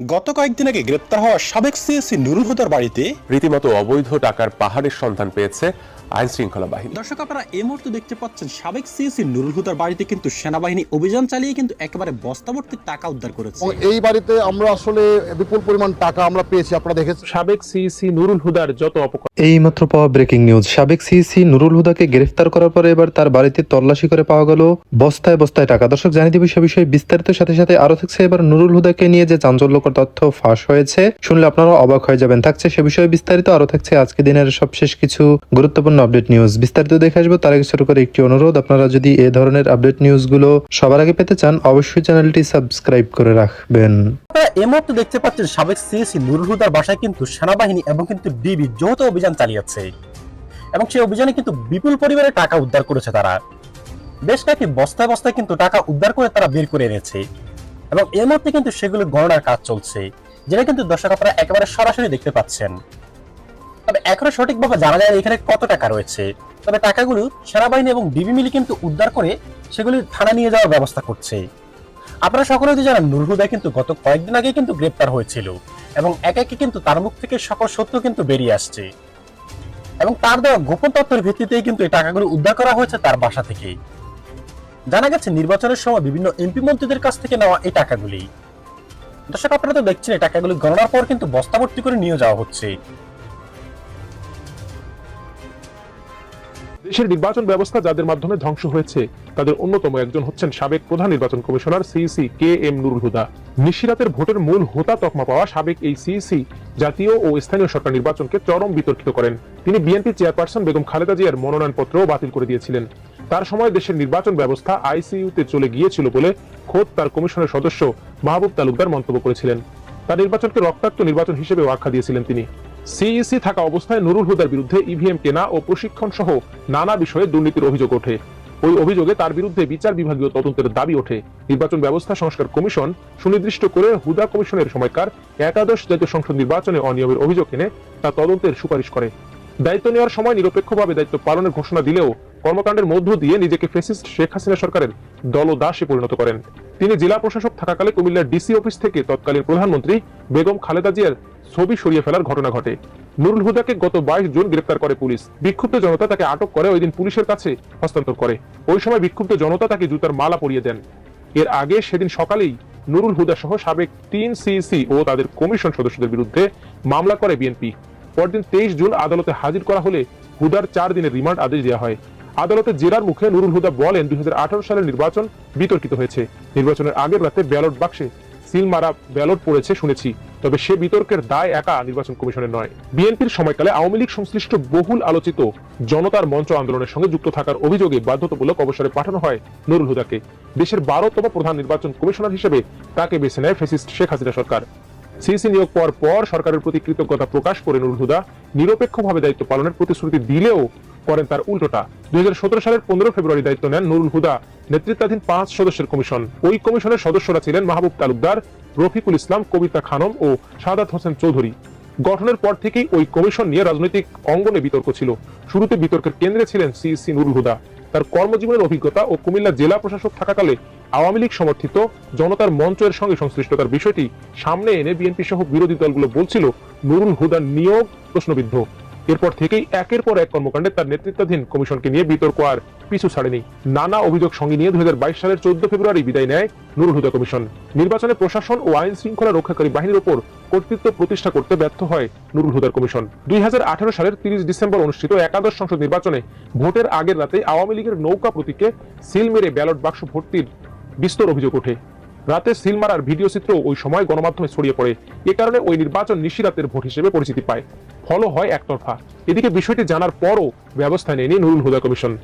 গত কয়েকদিন আগে গ্রেপ্তার হওয়া সাবেক সিএসি নুরুল হুদার বাড়িতে রীতিমতো অবৈধ টাকার পাহাড়ের সন্ধান পেয়েছে আইন শৃঙ্খলা বাহিনী। দর্শক আপনারা এই মুহূর্তে দেখতে পাচ্ছেন সাবেক সিএসি নুরুল হুদার বাড়িতে কিন্তু সেনাবাহিনী অভিযান চালিয়ে কিন্তু একেবারে বস্তাভর্তি টাকা উদ্ধার করেছে। এই বাড়িতে আমরা আসলে বিপুল পরিমাণ টাকা আমরা পেয়েছি আপনারা দেখেছেন। সাবেক সিইসি নুরুল হুদার যত অপকর্ম এইমাত্র পাওয়া ব্রেকিং নিউজ। সাবেক সিইসি নুরুল হুদাকে গ্রেফতার করার পরে এবার তার বাড়িতে তল্লাশি করে পাওয়া গেল বস্তায় বস্তায় টাকা। দর্শক জানিয়ে দেবে সে বিষয়ে বিস্তারিত। সাথে সাথে আরও থাকছে এবার নুরুল হুদাকে নিয়ে যে চাঞ্চল্যকর তথ্য ফাঁস হয়েছে শুনলে আপনারা অবাক হয়ে যাবেন। থাকছে সে বিষয়ে বিস্তারিত। আরও থাকছে আজকে দিনের সবশেষ কিছু গুরুত্বপূর্ণ আপডেট নিউজ বিস্তারিত দেখে আসব। তার আগে ছোট করে একটি অনুরোধ। আপনারা যদি এ ধরনের আপডেট নিউজগুলো সবার আগে পেতে চান, অবশ্যই চ্যানেলটি সাবস্ক্রাইব করে রাখবেন। মুহূর্তে দেখতে পাচ্ছেন সাবেক সিএসি নুরুল হুদার বাসায় কিন্তু সেনাবাহিনী এবং কিন্তু ডিবি যৌথ অভিযান চালিয়েছে। এবং সেই অভিযানে কিন্তু বিপুল পরিমাণে টাকা উদ্ধার করেছে তারা। বেশ কয়েকটি বস্তায় বস্তায় কিন্তু টাকা উদ্ধার করে তারা বের করে এনেছে। এবং এর মধ্যে কিন্তু সেগুলো গণনার কাজ চলছে, যেটা কিন্তু দর্শক আপনারা একেবারে সরাসরি দেখতে পাচ্ছেন। তবে এখনও সঠিকভাবে জানা যায় এখানে কত টাকা রয়েছে। তবে টাকাগুলো সেনাবাহিনী এবং ডিবি মিলে কিন্তু উদ্ধার করে সেগুলি থানা নিয়ে যাওয়ার ব্যবস্থা করছে। আপনারা সকলে যদি জানেন, নুরুল হুদা কিন্তু গত কয়েকদিন আগে কিন্তু গ্রেপ্তার হয়েছিল এবং একে একে কিন্তু তার মুখ থেকে সকল সত্য কিন্তু বেরিয়ে আসছে। এবং তার দেওয়া গোপন তথ্যের ভিত্তিতেই কিন্তু এই টাকাগুলো উদ্ধার করা হয়েছে তার বাসা থেকেই জানা গেছে, নির্বাচনের সময় বিভিন্ন এমপি মন্ত্রীদের কাছ থেকে নেওয়া এই টাকাগুলি। দর্শক, আপনারা তো দেখছেন, এই টাকাগুলি গণনার পর কিন্তু বস্তাভর্তি করে নিয়ে যাওয়া হচ্ছে। দেশের নির্বাচন ব্যবস্থা যাদের মাধ্যমে ধ্বংস হয়েছে, তাদের অন্যতম একজন হচ্ছেন সাবেক প্রধান নির্বাচন commissioner CEC K M Nurul Huda. নিশিরাতের ভোটের মূল হোতা তকমা পাওয়া সাবেক এই সিইসি জাতীয় ও স্থানীয় সরকার নির্বাচনকে চরম বিতর্কিত করেন। তিনি বিএনপি চেয়ারপারসন বেগম খালেদা জিয়ার মনোনয়নপত্রও বাতিল করে দিয়েছিলেন। তার সময় দেশের নির্বাচন ব্যবস্থা আইসিইউতে চলে গিয়েছিল বলে খোদ তার কমিশনের সদস্য মাহবুব তালুকদার মন্তব্য করেছিলেন। তার নির্বাচনকে রক্তাক্ত নির্বাচন হিসেবে আখ্যা দিয়েছিলেন তিনি। সিইসি থাকা অবস্থায় নুরুল হুদার বিরুদ্ধে ইভিএম কেনা ও প্রশিক্ষণ সহ নানা বিষয়ে দুর্নীতির অভিযোগ ওঠে। ওই অভিযোগে তার বিরুদ্ধে বিচার বিভাগীয় তদন্তের দাবি ওঠে। নির্বাচন ব্যবস্থা সংস্কার কমিশন সুনির্দিষ্ট করে হুদা কমিশনের সময়কার একাদশ জাতীয় সংসদ নির্বাচনে অনিয়মের অভিযোগ এনে তা তদন্তের সুপারিশ করে। দায়িত্ব নেওয়ার সময় নিরপেক্ষভাবে দায়িত্ব পালনের ঘোষণা দিলেও কর্মকাণ্ডের মধ্য দিয়ে নিজেকে ফেসিস্ট শেখ হাসিনা সরকারের দলদাসে পরিণত করেন। তিনি জেলা প্রশাসক থাকাকালে কুমিল্লার ডিসি অফিস থেকে তৎকালীন প্রধানমন্ত্রী বেগম খালেদা জিয়ার ছবি সরিয়ে ফেলার ঘটনা ঘটে। নুরুল হুদাকে গত বাইশ জুন গ্রেপ্তার করে পুলিশ। বিক্ষুব্ধ জনতা তাকে আটক করে ওই দিন পুলিশের কাছে হস্তান্তর করে। ওই সময় বিক্ষুব্ধ জনতা তাকে জুতার মালা পরিয়ে দেন। এর আগে সেদিন সকালেই নুরুল হুদা সহ সাবেক তিন সিইসি ও তাদের কমিশন সদস্যদের বিরুদ্ধে মামলা করে বিএনপি। পরদিন তেইশ জুন আদালতে হাজির করা হলে হুদার চার দিনের রিমান্ড আদেশ দেওয়া হয়। আদালতে জেরার মুখে নুরুল হুদা বলেন দুই সালের নির্বাচন বিতর্কিত হয়েছে। নির্বাচনের আগের রাতে ব্যালট বাক্সে সিল মারা ব্যালট পড়েছে শুনেছি, তবে সে বিতর্কের দায় একা নির্বাচন কমিশনের নয়। বিএনপির সময়কালে আওয়ামী লীগ সংশ্লিষ্ট বহুল আলোচিত জনতার মঞ্চ আন্দোলনের সঙ্গে যুক্ত থাকার অভিযোগে বাধ্যতামূলক অবসরে পাঠানো হয় নুরুল হুদাকে। দেশের বারোতম প্রধান নির্বাচন কমিশনার হিসেবে তাকে বেছে নেয় ফেসিস্ট শেখ হাসিনা সরকার। সিসি নিয়োগ পাওয়ার পর সরকারের প্রতি কৃতজ্ঞতা প্রকাশ করে নুরুল হুদা নিরপেক্ষভাবে দায়িত্ব পালনের প্রতিশ্রুতি দিলেও করেন তার উল্টোটা। দুই হাজার সতেরো সালের পনেরো ফেব্রুয়ারি দায়িত্ব নেন নুরুল হুদা। নেতৃত্বাধীন পাঁচ সদস্যের কমিশন। ওই কমিশনের সদস্যরা ছিলেন মাহবুব তালুকদার, রফিকুল ইসলাম, কবিতা খানম ও সাদাত হোসেন চৌধুরী। গঠনের পর থেকেই ওই কমিশন নিয়ে রাজনৈতিক অঙ্গনে বিতর্ক ছিল। শুরুতে বিতর্কের কেন্দ্রে ছিলেন সিইসি নুরুল হুদা। তার কর্মজীবনের অভিজ্ঞতা ও কুমিল্লা জেলা প্রশাসক থাকাকালে আওয়ামী লীগ সমর্থিত জনতার মঞ্চের সঙ্গে সংশ্লিষ্টতার বিষয়টি সামনে এনে বিএনপি সহ বিরোধী দলগুলো বলছিল, নুরুল হুদার নিয়োগ প্রশ্নবিদ্ধ। এরপর থেকেই একের পর এক কর্মকাণ্ডে তার নেতৃত্বাধীন কমিশনকে নিয়ে বিতর্ক আর পিছু ছাড়েনি। নানা অভিযোগ সঙ্গে নিয়ে দুই সালের চোদ্দ ফেব্রুয়ারি বিদায় নেয় নুরুল হুদা কমিশন। নির্বাচনে প্রশাসন ও আইন শৃঙ্খলা রক্ষাকারী বাহিনীর উপর কর্তৃত্ব প্রতিষ্ঠা করতে ব্যর্থ হয় নুরুল হুদার কমিশন। দুই হাজার আঠারো সালের তিরিশ ডিসেম্বর অনুষ্ঠিত একাদশ সংসদ নির্বাচনে ভোটের আগের রাতে আওয়ামী লীগের নৌকা প্রতীকে সিল মেরে ব্যালট বাক্স ভর্তির বিস্তর অভিযোগ ওঠে। রাতে সিল মারার ভিডিও চিত্র ওই সময় গণমাধ্যমে ছড়িয়ে পড়ে। এ কারণে ওই নির্বাচন নিশিরাতের ভোট হিসেবে পরিচিতি পায়। ফলও হয় একতরফা। এদিকে বিষয়টি জানার পরও ব্যবস্থা নেয়নি নুরুল হুদা কমিশন।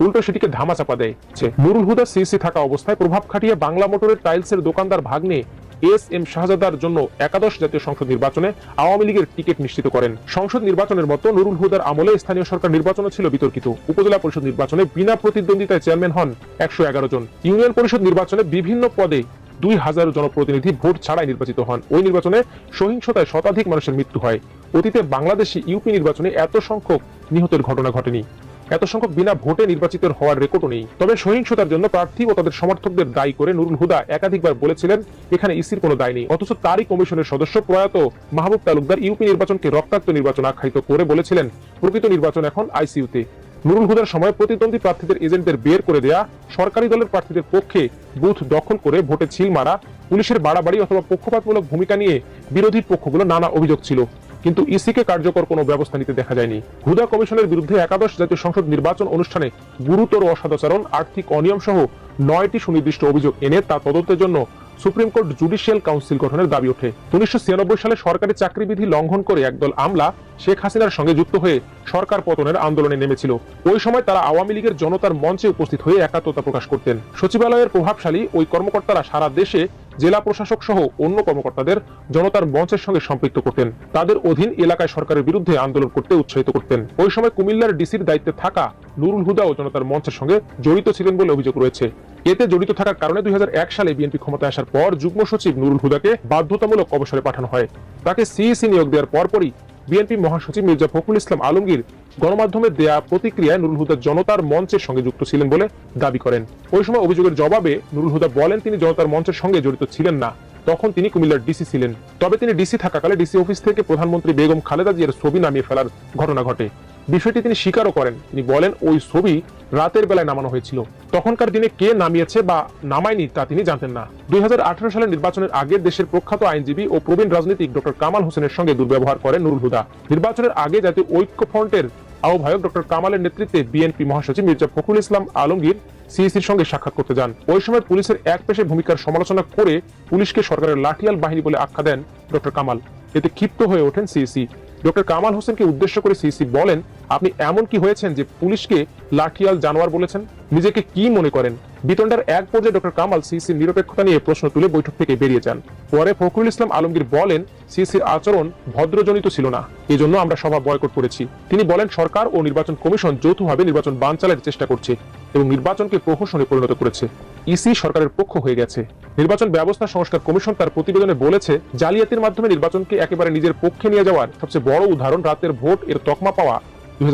উল্টো সেটিকে দেয় নুরুল হুদা সিসি থাকা অবস্থায় প্রভাব খাটিয়ে বাংলা মোটরের টাইলসের দোকানদার ভাগ্নে এস এম শাহজাদার জন্য একাদশ জাতীয় সংসদ নির্বাচনে আওয়ামী লীগের টিকিট নিশ্চিত করেন। সংসদ নির্বাচনের মতো নুরুল হুদার আমলে স্থানীয় সরকার নির্বাচনও ছিল বিতর্কিত। উপজেলা পরিষদ নির্বাচনে বিনা প্রতিদ্বন্দ্বিতায় চেয়ারম্যান হন একশো এগারো জন। ইউনিয়ন পরিষদ নির্বাচনে বিভিন্ন পদে দুই হাজার জনপ্রতিনিধি ভোট ছাড়াই নির্বাচিত হন। ওই নির্বাচনে সহিংসতায় শতাধিক মানুষের মৃত্যু হয়। অতীতে বাংলাদেশি ইউপি নির্বাচনে এত সংখ্যক নিহতের ঘটনা ঘটেনি। এত সংখ্যক বিনা ভোটে নির্বাচিত হওয়ার রেকর্ডও নেই। তবে সহিংসতার জন্য প্রার্থী ও তাদের সমর্থকদের দায়ী করে নুরুল হুদা একাধিকবার বলেছিলেন, এখানে ইসির কোনো দায় নেই। অথচ তারই কমিশনের সদস্য প্রয়াত মাহবুব তালুকদার ইউপি নির্বাচনকে রক্তাক্ত নির্বাচন আখ্যায়িত করে বলেছিলেন, প্রকৃত নির্বাচন এখন আইসিইউতে। নুরুল হুদার সময় প্রতিদ্বন্দ্বী প্রার্থীদের এজেন্টদের বের করে দেয়া সরকারি দলের প্রার্থীদের পক্ষে বুথ দখল করে ভোটে ছিল মারা, পুলিশের বাড়াবাড়ি অথবা পক্ষপাতমূলক ভূমিকা নিয়ে বিরোধী পক্ষগুলো নানা অভিযোগ ছিল। কিন্তু ইসিকে কার্যকর কোনো ব্যবস্থা নিতে দেখা যায়নি। হুদা কমিশনের বিরুদ্ধে একাদশ জাতীয় সংসদ নির্বাচন অনুষ্ঠানে গুরুতর অসদাচরণ আর্থিক অনিয়ম সহ নয়টি সুনির্দিষ্ট অভিযোগ এনে তা তদন্তের জন্য সুপ্রিম কোর্ট জুডিশিয়াল কাউন্সিল গঠনের দাবি ওঠে। উনিশশো ছিয়ানব্বই সালে সরকারি চাকরিবিধি লঙ্ঘন করে একদল আমলা শেখ হাসিনার সঙ্গে যুক্ত হয়ে সরকার পতনের আন্দোলনে নেমেছিল। ওই সময় তারা আওয়ামী লীগের জনতার মঞ্চে উপস্থিত হয়ে একাত্মতা প্রকাশ করতেন। সচিবালয়ের প্রভাবশালী ওই কর্মকর্তারা সারা দেশে জেলা প্রশাসক সহ অন্য কর্মকর্তাদের জনতার মঞ্চের সঙ্গে সম্পৃক্ত করতেন। তাদের অধীন এলাকায় সরকারের বিরুদ্ধে আন্দোলন করতে উৎসাহিত করতেন। ওই সময় কুমিল্লার ডিসির দায়িত্বে থাকা নুরুল হুদা ও জনতার মঞ্চের সঙ্গে জড়িত ছিলেন বলে অভিযোগ রয়েছে। এতে জড়িত থাকার কারণে দুই হাজার এক সালে বিএনপি ক্ষমতায় আসার পর যুগ্ম সচিব নুরুল হুদাকে বাধ্যতামূলক অবসরে পাঠানো হয়। তাকে সিইসি নিয়োগ দেওয়ার পরপরই বিএনপি মহাসচিব মির্জা ফখরুল ইসলাম আলমগীর গণমাধ্যমে দেয়া প্রতিক্রিয়ায় নুরুল হুদা জনতার মঞ্চের সঙ্গে যুক্ত ছিলেন বলে দাবি করেন। ওই সময় অভিযোগের জবাবে নুরুল হুদা বলেন, তিনি জনতার মঞ্চের সঙ্গে জড়িত ছিলেন না। তখন তিনি কুমিল্লার ডিসি ছিলেন। তবে তিনি ডিসি থাকাকালে ডিসি অফিস থেকে প্রধানমন্ত্রী বেগম খালেদা জিয়ার ছবি নামিয়ে ফেলার ঘটনা ঘটে। বিষয়টি তিনি স্বীকারও করেন। তিনি বলেন, ওই ছবি রাতের বেলায় নামানো হয়েছিল। তখনকার দিনে কে নামিয়েছে বা নামায়নি তা তিনি জানতেন না। দুই হাজার আঠারো সালের নির্বাচনের আগে দেশের প্রখ্যাত আইনজীবী ও প্রবীণ রাজনীতিক ডক্টর কামাল হোসেনের সঙ্গে দুর্ব্যবহার করেন নুরুল হুদা। নির্বাচনের আগে জাতীয় ঐক্য ফ্রন্টের আহ্বায়ক ডক্টর কামালের নেতৃত্বে বিএনপি মহাসচিব মির্জা ফখরুল ইসলাম আলমগীর সিইসির সঙ্গে সাক্ষাৎ করতে যান। ওই সময় পুলিশের এক পেশে ভূমিকার সমালোচনা করে পুলিশকে সরকারের লাঠিয়াল বাহিনী বলে আখ্যা দেন ডক্টর কামাল। এতে ক্ষিপ্ত হয়ে ওঠেন সিইসি ডক্টর কামাল হোসেনকে উদ্দেশ্য করে সিসি বলেন আপনি এমন কি হয়েছেন যে পুলিশকে লাঠিয়াল জানোয়ার বলেছেন, নিজেকে কি মনে করেন? বিতণ্ডার এক পর্যায়ে ডক্টর কামাল সিইসির নিরপেক্ষতা নিয়ে প্রশ্ন তুলে বৈঠক থেকে বেরিয়ে যান। পরে ফখরুল ইসলাম আলমগীর বলেন সিইসির আচরণ ভদ্রজনিত ছিল না। এজন্য আমরা সভা বয়কট করেছি। তিনি বলেন, সরকার ও নির্বাচন কমিশন যৌথভাবে নির্বাচন বানচালের চেষ্টা করছে এবং নির্বাচনকে প্রহসনে পরিণত করেছে। ইসি সরকারের পক্ষ হয়ে গেছে। নির্বাচন ব্যবস্থা সংস্কার কমিশন তার প্রতিবেদনে বলেছে, জালিয়াতির মাধ্যমে নির্বাচনকে একেবারে নিজের পক্ষে নিয়ে যাওয়ার সবচেয়ে বড় উদাহরণ রাতের ভোট এর তকমা পাওয়া। দুই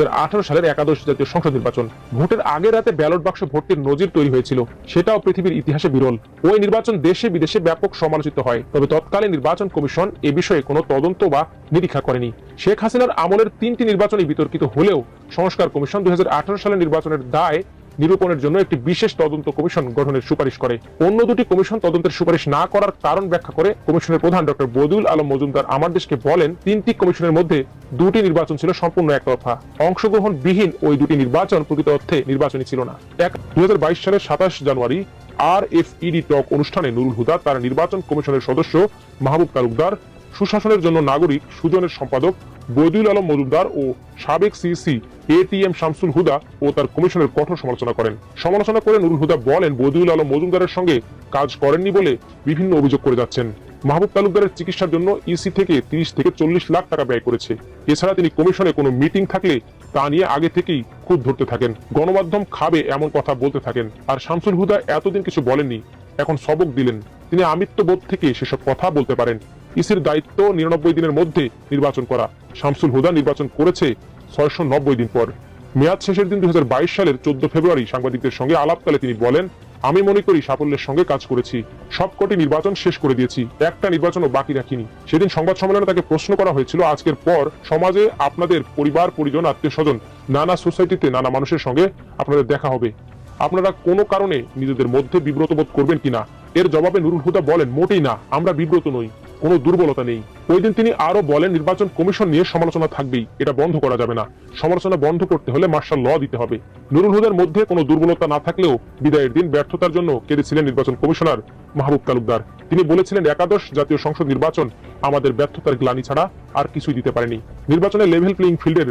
সালের একাদশ জাতীয় সংসদ নির্বাচন। ভোটের আগে রাতে ব্যালট বাক্স ভর্তির নজির তৈরি হয়েছিল। সেটাও পৃথিবীর ইতিহাসে বিরল। ওই নির্বাচন দেশে বিদেশে ব্যাপক সমালোচিত হয়। তবে তৎকালীন নির্বাচন কমিশন এ বিষয়ে কোনো তদন্ত বা নিরীক্ষা করেনি। শেখ হাসিনার আমলের তিনটি নির্বাচনই বিতর্কিত হলেও সংস্কার কমিশন দুই হাজার আঠারো সালের নির্বাচনের দায় নিরূপণের জন্য একটি বিশেষ তদন্ত কমিশন গঠনের সুপারিশ করে। অন্য দুটি কমিশন তদন্তের সুপারিশ না করার কারণ ব্যাখ্যা করে কমিশনের প্রধান ডক্টর বদিউল আলম মজুমদার আমার দেশকে বলেন, তিনটি কমিশনের মধ্যে দুটি নির্বাচন ছিল সম্পূর্ণ একতরফা। অংশগ্রহণবিহীন ওই দুটি নির্বাচন প্রকৃত অর্থে নির্বাচনী ছিল না। এক দুই সালের সাতাশ জানুয়ারি আর এফ ইডি টক অনুষ্ঠানে নুরুল হুদা তার নির্বাচন কমিশনের সদস্য মাহবুব তালুকদার, সুশাসনের জন্য নাগরিক সুজনের সম্পাদক বদিউল আলম মজুমদার ও সাবেক সিসি এটিএম শামসুল হুদা ও তার কমিশনের কঠোর সমালোচনা করেন। সমালোচনা করে নুরুল হুদা বলেন, বদিউল আলম মজুমদারের সঙ্গে কাজ করেননি বলে বিভিন্ন অভিযোগ করে যাচ্ছেন। মাহবুব তালুকদারের চিকিৎসার জন্য ইসি থেকে তিরিশ থেকে চল্লিশ লাখ টাকা ব্যয় করেছে। এছাড়া তিনি কমিশনে কোনো মিটিং থাকলে তা নিয়ে আগে থেকেই খুব ধরতে থাকেন। গণমাধ্যম খাবে এমন কথা বলতে থাকেন। আর শামসুল হুদা এতদিন কিছু বলেননি, এখন সবক দিলেন। তিনি আমিত্ব বোধ থেকে সেসব কথা বলতে পারেন। ইসির দায়িত্ব নিরানব্বই দিনের মধ্যে নির্বাচন করা। শামসুল হুদা নির্বাচন করেছে ছয়শো নব্বই দিন পর। মেয়াদ শেষের দিন দুই সালের চোদ্দ ফেব্রুয়ারি সাংবাদিকদের সঙ্গে আলাপকালে তিনি বলেন, আমি মনে করি সাফল্যের সঙ্গে কাজ করেছি। সবকটি নির্বাচন শেষ করে দিয়েছি। একটা নির্বাচনও বাকি রাখিনি। সেদিন সংবাদ সম্মেলনে তাকে প্রশ্ন করা হয়েছিল, আজকের পর সমাজে আপনাদের পরিবার, পরিজন আত্মীয় স্বজন নানা সোসাইটিতে নানা মানুষের সঙ্গে আপনাদের দেখা হবে। আপনারা কোনো কারণে নিজেদের মধ্যে বিব্রত বোধ করবেন কিনা? এর জবাবে নুরুল হুদা বলেন, মোটেই না। আমরা বিব্রত নই। কোনো দুর্বলতা নেই। ওই দিন তিনি আরও বলেন, নির্বাচন কমিশন নিয়ে সমালোচনা থাকবেই, এটা বন্ধ করা যাবে না। সমালোচনা বন্ধ করতে হলে মার্শাল ল দিতে হবে। নুরুল হুদের মধ্যে কোনো দুর্বলতা না থাকলেও বিদায়ের দিন ব্যর্থতার জন্য কেঁদেছিলেন নির্বাচন কমিশনার মাহবুব তালুকদার। তিনি বলেছিলেন, একাদশ জাতীয় সংসদ নির্বাচন আমাদের ব্যর্থতার গ্লানি ছাড়া আর কিছুই দিতে পারেনি। নির্বাচনে লেভেল প্লেইং ফিল্ডের